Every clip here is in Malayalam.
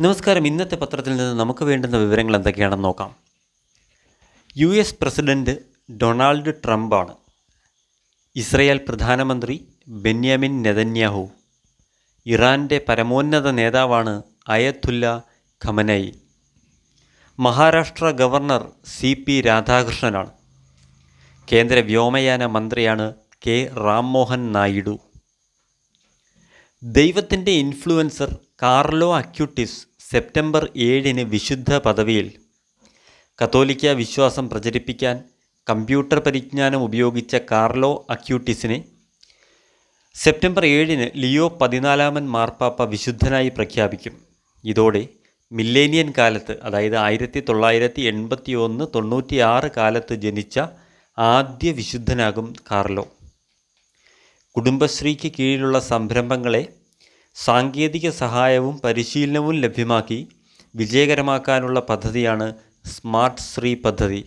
നമസ്കാരം. ഇന്നത്തെ പത്രത്തിൽ നിന്ന് നമുക്ക് വേണ്ടുന്ന വിവരങ്ങൾ എന്തൊക്കെയാണെന്ന് നോക്കാം. യു എസ് പ്രസിഡന്റ് ഡൊണാൾഡ് ട്രംപാണ് ഇസ്രയേൽ പ്രധാനമന്ത്രി ബെന്യാമിൻ നെതന്യാഹു ഇറാന്റെ പരമോന്നത നേതാവാണ് Ayatollah Khamenei Maharashtra governor C P രാധാകൃഷ്ണനാണ് കേന്ദ്ര വ്യോമയാന മന്ത്രിയാണ് കെ. റാംമോഹൻ നായിഡു. ദൈവത്തിന്റെ ഇൻഫ്ലുവൻസർ കാർലോ അക്യൂട്ടിസ് സെപ്റ്റംബർ ഏഴിന് വിശുദ്ധ പദവിയിൽ കത്തോലിക്ക വിശ്വാസം പ്രചരിപ്പിക്കാൻ കമ്പ്യൂട്ടർ പരിജ്ഞാനം ഉപയോഗിച്ച കാർലോ അക്യൂട്ടിസിനെ സെപ്റ്റംബർ ഏഴിന് ലിയോ പതിനാലാമൻ മാർപ്പാപ്പ വിശുദ്ധനായി പ്രഖ്യാപിക്കും. ഇതോടെ മില്ലേനിയൻ കാലത്ത് അതായത് ആയിരത്തി തൊള്ളായിരത്തി എൺപത്തി ഒന്ന് തൊണ്ണൂറ്റി ആറ് കാലത്ത് ജനിച്ച ആദ്യ വിശുദ്ധനാകും കാർലോ. കുടുംബശ്രീക്ക് കീഴിലുള്ള സംരംഭങ്ങളെ സാങ്കേതിക സഹായവും പരിശീലനവും ലഭ്യമാക്കി വിജയകരമാക്കാനുള്ള പദ്ധതിയാണ് സ്മാർട്ട് ശ്രീ പദ്ധതി.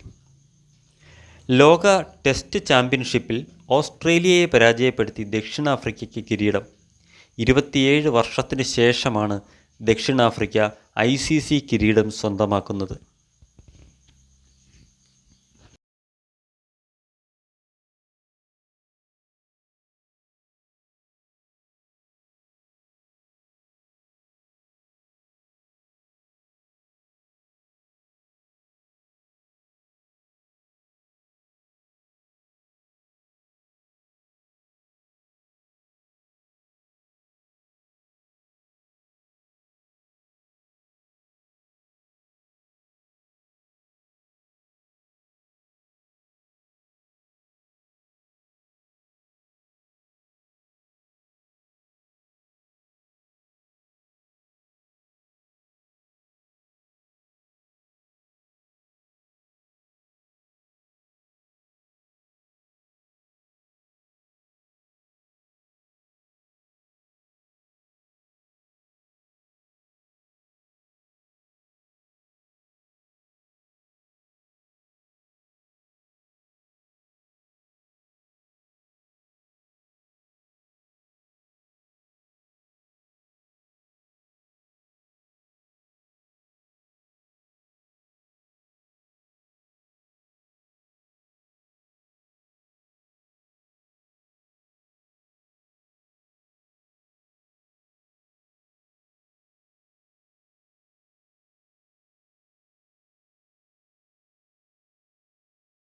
ലോക ടെസ്റ്റ് ചാമ്പ്യൻഷിപ്പിൽ ഓസ്ട്രേലിയയെ പരാജയപ്പെടുത്തി ദക്ഷിണാഫ്രിക്കയ്ക്ക് കിരീടം. ഇരുപത്തിയേഴ് വർഷത്തിന് ശേഷമാണ് ദക്ഷിണാഫ്രിക്ക ഐ സി സി കിരീടം സ്വന്തമാക്കുന്നത്.